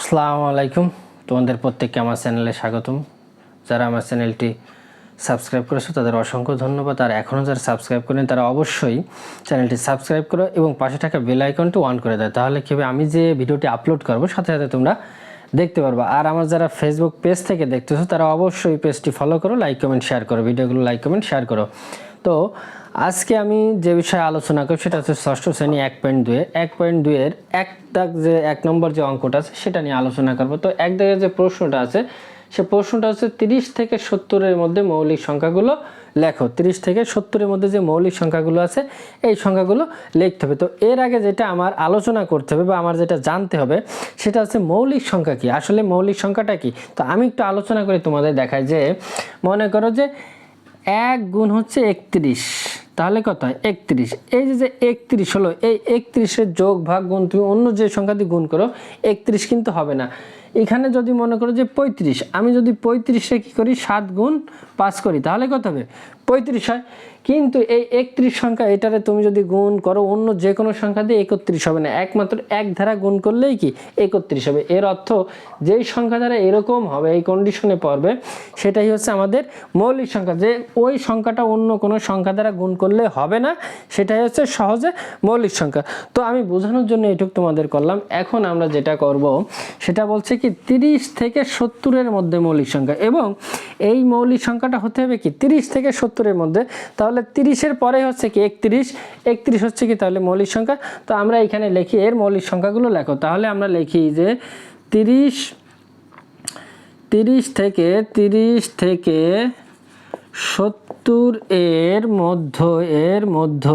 আসসালামু আলাইকুম। তোমাদের প্রত্যেককে আমার চ্যানেলে স্বাগতম। যারা আমার চ্যানেলটি সাবস্ক্রাইব করেছ, তাদের অসংখ্য ধন্যবাদ। আর এখনও যারা সাবস্ক্রাইব করেন, তারা অবশ্যই চ্যানেলটি সাবস্ক্রাইব করো এবং পাশে থাকা বেল আইকনটি অন করে দেয় তাহলে কী হবে? আমি যে ভিডিওটি আপলোড করব, সাথে সাথে তোমরা দেখতে পারবা। আর আমার যারা ফেসবুক পেজ থেকে দেখতেছো, তারা অবশ্যই পেজটি ফলো করো লাইক কমেন্ট শেয়ার করো। ভিডিওগুলো লাইক কমেন্ট শেয়ার করো। তো আজকে আমি যে বিষয়ে আলোচনা করব সেটা হচ্ছে ষষ্ঠ শ্রেণি এক পয়েন্ট দুয়ে এক পয়েন্ট দুয়ের এক দাগ যে এক নম্বর যে অঙ্কটা আছে সেটা নিয়ে আলোচনা করব। তো এক দাগের যে প্রশ্নটা আছে, সে প্রশ্নটা হচ্ছে তিরিশ থেকে সত্তরের মধ্যে মৌলিক সংখ্যাগুলো লেখো। তিরিশ থেকে সত্তরের মধ্যে যে মৌলিক সংখ্যাগুলো আছে, এই সংখ্যাগুলো লিখতে হবে। তো এর আগে যেটা আমার আলোচনা করতে হবে বা আমার যেটা জানতে হবে, সেটা হচ্ছে মৌলিক সংখ্যা কি? আসলে মৌলিক সংখ্যাটা কি? তো আমি একটু আলোচনা করে তোমাদের দেখাই যে, মনে করো যে এক গুণ হচ্ছে একত্রিশ। তাহলে কত হয়? একত্রিশ। এই যে যে একত্রিশ হলো, এই একত্রিশের যোগ ভাগ গুণ তুমি অন্য যে সংখ্যা দিয়ে গুণ করো, একত্রিশ কিন্তু হবে না। এখানে যদি মনে করো যে পঁয়ত্রিশ, আমি যদি পঁয়ত্রিশে কী করি? সাত গুণ পাঁচ করি। তাহলে কত হবে? পঁয়ত্রিশ হয়। কিন্তু এই একত্রিশ সংখ্যা, এটারে তুমি যদি গুণ করো অন্য যে কোনো সংখ্যা দিয়ে একত্রিশ হবে না। একমাত্র এক ধারা গুণ করলেই কি? একত্রিশ হবে। এর অর্থ যেই সংখ্যা দ্বারা এরকম হবে, এই কন্ডিশনে পড়বে, সেটাই হচ্ছে আমাদের মৌলিক সংখ্যা। যে ওই সংখ্যাটা অন্য কোনো সংখ্যা দ্বারা গুণ করলে হবে না, সেটাই হচ্ছে সহজে মৌলিক সংখ্যা। তো আমি বোঝানোর জন্য এটুক তোমাদের করলাম। এখন আমরা যেটা করব, সেটা বলছে কি, তিরিশ থেকে সত্তরের মধ্যে মৌলিক সংখ্যা। এবং এই মৌলিক সংখ্যাটা হতে হবে কি, তিরিশ থেকে সত্তরের মধ্যে, তাহলে তিরিশের পরে হচ্ছে কি একত্রিশ একত্রিশ হচ্ছে কি তাহলে মৌলিক সংখ্যা। তো আমরা এখানে লিখি এর মৌলিক সংখ্যাগুলো লেখো। তাহলে আমরা লিখি যে তিরিশ তিরিশ থেকে তিরিশ থেকে সত্তর এর মধ্য এর মধ্য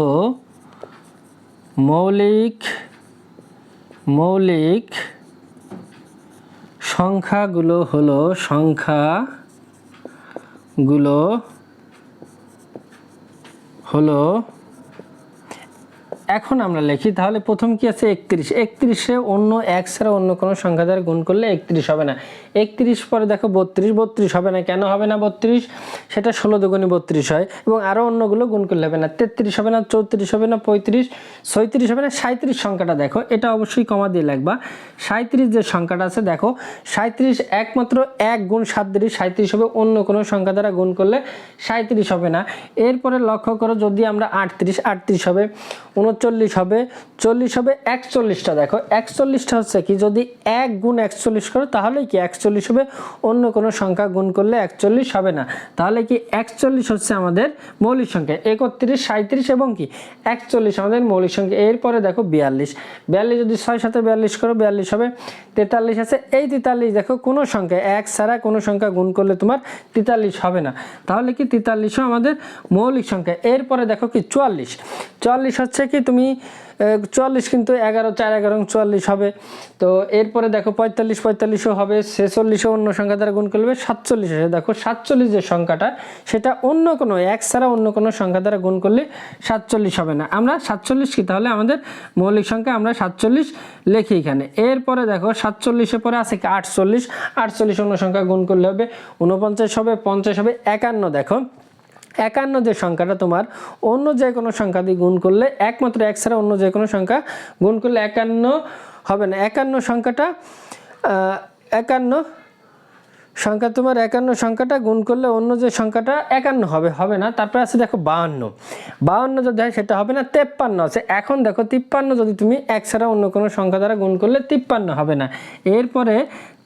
মৌলিক মৌলিক সংখ্যাগুলো হলো সংখ্যাগুলো হলো এখন আমরা লিখি, তাহলে প্রথম কি আছে? একত্রিশ। একত্রিশে অন্য এক ছাড়া অন্য কোনো সংখ্যা দ্বারা গুণ করলে একত্রিশ হবে না। একত্রিশ পরে দেখো বত্রিশ বত্রিশ হবে না। কেন হবে না বত্রিশ? সেটা ষোলো দুগুণি বত্রিশ হয় এবং আরও অন্যগুলো গুণ করলে হবে না। তেত্রিশ হবে না, চৌত্রিশ হবে না, পঁয়ত্রিশ, ছয়ত্রিশ হবে না। সাঁত্রিশ সংখ্যাটা দেখো, এটা অবশ্যই কমা দিয়ে লাগবা সাঁত্রিশ যে সংখ্যাটা আছে, দেখো সাঁত্রিশ একমাত্র এক গুণ সাতত্রিশ সাঁত্রিশ হবে, অন্য কোনো সংখ্যা দ্বারা গুণ করলে সাঁত্রিশ হবে না। এরপরে লক্ষ্য করো, যদি আমরা আটত্রিশ আটত্রিশ হবে উনচল্লিশ হবে, চল্লিশ হবে একচল্লিশটা। দেখো, একচল্লিশটা হচ্ছে কি, যদি এক গুণ একচল্লিশ করো তাহলে কি একচল্লিশ হবে? অন্য কোনো সংখ্যা গুণ করলে একচল্লিশ হবে না। তাহলে কি একচল্লিশ হচ্ছে আমাদের মৌলিক সংখ্যা, একত্রিশ সাঁত্রিশ এবং কি? একচল্লিশ আমাদের মৌলিক সংখ্যা। এরপরে দেখো বিয়াল্লিশ। বিয়াল্লিশ যদি ছয় সাথে বিয়াল্লিশ করো, বিয়াল্লিশ হবে। তেতাল্লিশ আছে, এই তেতাল্লিশ দেখো কোনো সংখ্যা, এক ছাড়া কোনো সংখ্যা গুণ করলে তোমার তেতাল্লিশ হবে না। তাহলে কি তেতাল্লিশও আমাদের মৌলিক সংখ্যা। এরপরে দেখো কি চুয়াল্লিশ। চুয়াল্লিশ হচ্ছে কি তুমি চুয়াল্লিশ কিন্তু এগারো, চার এগারো, চুয়াল্লিশ হবে। তো এরপরে দেখো পঁয়তাল্লিশ, পঁয়তাল্লিশও হবে, ছেচল্লিশও অন্য সংখ্যা দ্বারা গুণ করলে সাতচল্লিশ আসে। দেখো সাতচল্লিশ যে সংখ্যাটা, সেটা অন্য কোনো, এক ছাড়া অন্য কোনো সংখ্যা দ্বারা গুণ করলে সাতচল্লিশ হবে না। আমরা সাতচল্লিশ কি? তাহলে আমাদের মৌলিক সংখ্যা আমরা সাতচল্লিশ লেখি এখানে। এরপরে দেখো সাতচল্লিশের পরে আছে কি? আটচল্লিশ। আটচল্লিশ অন্য সংখ্যা গুণ করলে হবে উনপঞ্চাশ হবে, পঞ্চাশ হবে, একান্ন দেখো। একান্ন যে সংখ্যাটা তোমার, অন্য যে কোনো সংখ্যা দিয়ে গুণ করলে একমাত্র এক ছাড়া অন্য যে কোনো সংখ্যা গুণ করলে একান্ন হবে না। একান্ন সংখ্যাটা একান্ন সংখ্যা তোমার, একান্ন সংখ্যাটা গুণ করলে অন্য যে সংখ্যাটা একান্ন হবে হবে না। তারপরে আছে দেখো বাহান্ন। বাহান্ন যদি হয় সেটা হবে না, তেপ্পান্ন আছে। এখন দেখো তিপ্পান্ন যদি তুমি এক ছাড়া অন্য কোনো সংখ্যা দ্বারা গুণ করলে তিপ্পান্ন হবে না। এরপরে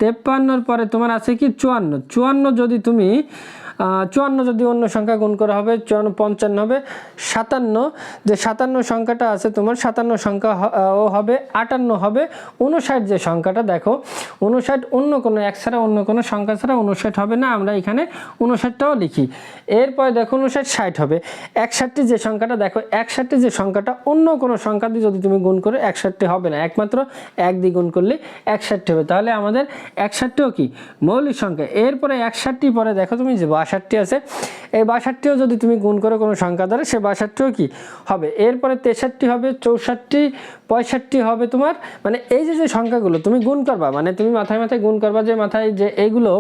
তেপ্পান্নর পরে তোমার আছে কি চুয়ান্ন। চুয়ান্ন যদি তুমি চুয়ান্ন যদি অন্য সংখ্যা গুণ করা হবে, চুয়ান্ন, পঞ্চান্ন হবে, সাতান্ন। যে সাতান্ন সংখ্যাটা আছে তোমার, সাতান্ন সংখ্যা ও হবে, আটান্ন হবে, উনষাট যে সংখ্যাটা দেখো, উনষাট অন্য কোনো এক ছাড়া অন্য কোনো সংখ্যা ছাড়া উনষাট হবে না, আমরা এখানে উনষাটটাও লিখি। এরপরে দেখো উনষাট, ষাট হবে। একষট্টি যে সংখ্যাটা দেখো, একষট্টি যে সংখ্যাটা অন্য কোনো সংখ্যা দিয়ে যদি তুমি গুণ করো, একষট্টি হবে না। একমাত্র এক দিয়ে গুণ করলে একষট্টি হবে। তাহলে আমাদের একষট্টিও কি? মৌলিক সংখ্যা। এরপরে একষট্টি পরে দেখো তুমি যে বাষট্টি আছে। এই বাষাটটিও যদি তুমি গুণ করো কোনো সংখ্যা দ্বারা, সে বাষাটটিও কি হবে? এরপরে তেষট্টি হবে, চৌষট্টি, পঁয়ষট্টি হবে তোমার। মানে এই যে যে সংখ্যাগুলো তুমি গুণ করবা মানে তুমি মাথায় মাথায় গুণ করবা যে মাথায় যে এইগুলো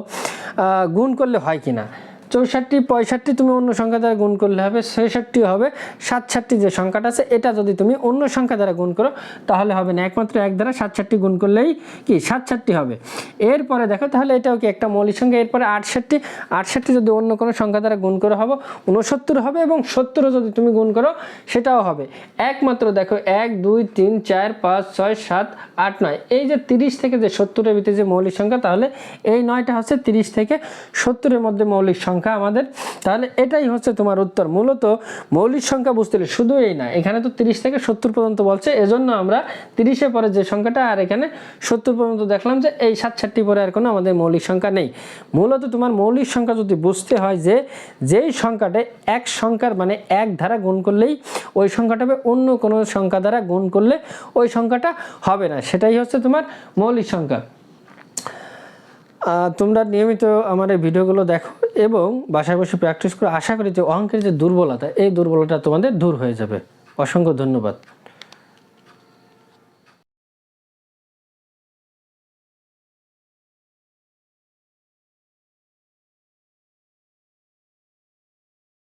গুণ করলে হয় কি না চৌষট্টি, পঁয়ষট্টি তুমি অন্য সংখ্যা দ্বারা গুণ করলে হবে, ছেষট্টি হবে, সাতষট্টি যে সংখ্যাটা আছে, এটা যদি তুমি অন্য সংখ্যা দ্বারা গুণ করো, তাহলে হবে না, একমাত্র এক দ্বারা সাতষট্টি গুণ করলেই কি, সাতষট্টি হবে। এরপরে দেখো, তাহলে এটাও কি একটা মৌলিক সংখ্যা, এরপরে আটষট্টি আটষট্টি যদি অন্য কোনো সংখ্যা দ্বারা গুণ করে হবে উনসত্তর হবে এবং সত্তরও যদি তুমি গুণ করো, সেটাও হবে। একমাত্র দেখো, এক, দুই, তিন, চার, পাঁচ, ছয়, সাত, আট, নয়, এই যে তিরিশ থেকে যে সত্তরের ভিতরে যে মৌলিক সংখ্যা, তাহলে এই নয়টা হচ্ছে তিরিশ থেকে সত্তরের মধ্যে মৌলিক সংখ্যা। আমাদের, তাহলে এটাই হচ্ছে তোমার উত্তর। মূলত মৌলিক সংখ্যা বুঝতে হলে শুধু এই না, এখানে তো তিরিশ থেকে সত্তর পর্যন্ত বলছে, এজন্য আমরা তিরিশে পরে যে সংখ্যাটা, আর এখানে সত্তর পর্যন্ত দেখলাম যে এই সাতষট্টি পরে আর কোনো আমাদের মৌলিক সংখ্যা নেই। মূলত তোমার মৌলিক সংখ্যা যদি বুঝতে হয় যে, যেই সংখ্যাটা এক সংখ্যার মানে এক ধারা গুণ করলেই ওই সংখ্যাটা হবে, অন্য কোনো সংখ্যা দ্বারা গুণ করলে ওই সংখ্যাটা হবে না। সেটাই হচ্ছে তোমার মৌলিক সংখ্যা। তোমরা নিয়মিত আমার এই ভিডিওগুলো দেখো এবং বাসায় বসে প্র্যাকটিস করে আশা করি যে অঙ্কের যে দুর্বলতা, এই দুর্বলতা তোমাদের দূর হয়ে যাবে। অসংখ্য ধন্যবাদ।